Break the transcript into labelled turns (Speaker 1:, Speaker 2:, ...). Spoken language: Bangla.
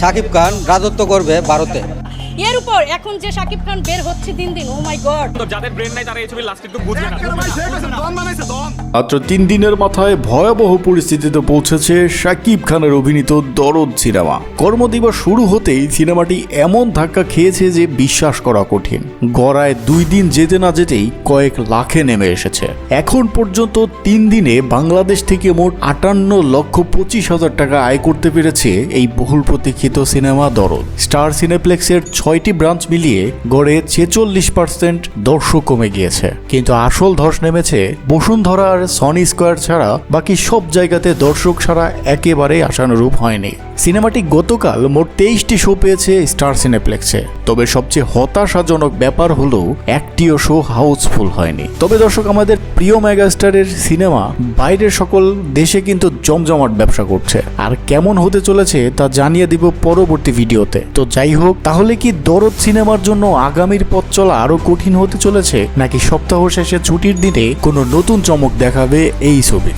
Speaker 1: শাকিব খান রাজত্ব করবে ভারতে।
Speaker 2: এর উপর এখন যে শাকিব খান বের হচ্ছে দিন দিন ও মাই গড
Speaker 3: তো যাদের ব্রেন নাই তারা এই ছবি লাস্ট একটু বুঝবে না।
Speaker 4: মাত্র তিন দিনের মাথায় ভয়াবহ পরিস্থিতিতে পৌঁছেছে শাকিব খানের অভিনীত দরদ সিনেমা। কর্মদিবস শুরু হতেই সিনেমাটি এমন ধাক্কা খেয়েছে যে বিশ্বাস করা কঠিন। গড়ায় দুই দিন যেতে না যেতেই কয়েক লাখে নেমে এসেছে। এখন পর্যন্ত তিন দিনে বাংলাদেশ থেকে মোট আটান্ন লক্ষ পঁচিশ হাজার টাকা আয় করতে পেরেছে এই বহুল প্রতীক্ষিত সিনেমা দরদ। স্টার সিনেপ্লেক্সের ছয়টি ব্রাঞ্চ মিলিয়ে গড়ে ছেচল্লিশ পার্সেন্ট দর্শক কমে গিয়েছে। কিন্তু আসল ধস নেমেছে বসুন্ধরা আর সনি স্কোয়ার ছাড়া বাকি সব জায়গাতে দর্শক ছাড়া একেবারে আশানুরূপ হয়নি। সিনেমাটি গতকাল মোট তেইশটি শো পেয়েছে স্টার সিনেপ্লেক্সে তবে সবচেয়ে হতাশাজনক ব্যাপার হলো, একটিও শো হাউসফুল হয়নি। তবে দর্শক, আমাদের প্রিয় মেগাস্টারের সিনেমা বাইরের সকল দেশে কিন্তু জমজমাট ব্যবসা করছে। আর কেমন হতে চলেছে তা জানিয়ে দিব পরবর্তী ভিডিওতে। তো যাই হোক, তাহলে কি দরদ সিনেমার জন্য আগামীর পথ চলা আরও কঠিন হতে চলেছে, নাকি সপ্তাহ শেষে ছুটির দিনে কোনো নতুন চমক দেখাবে এই ছবি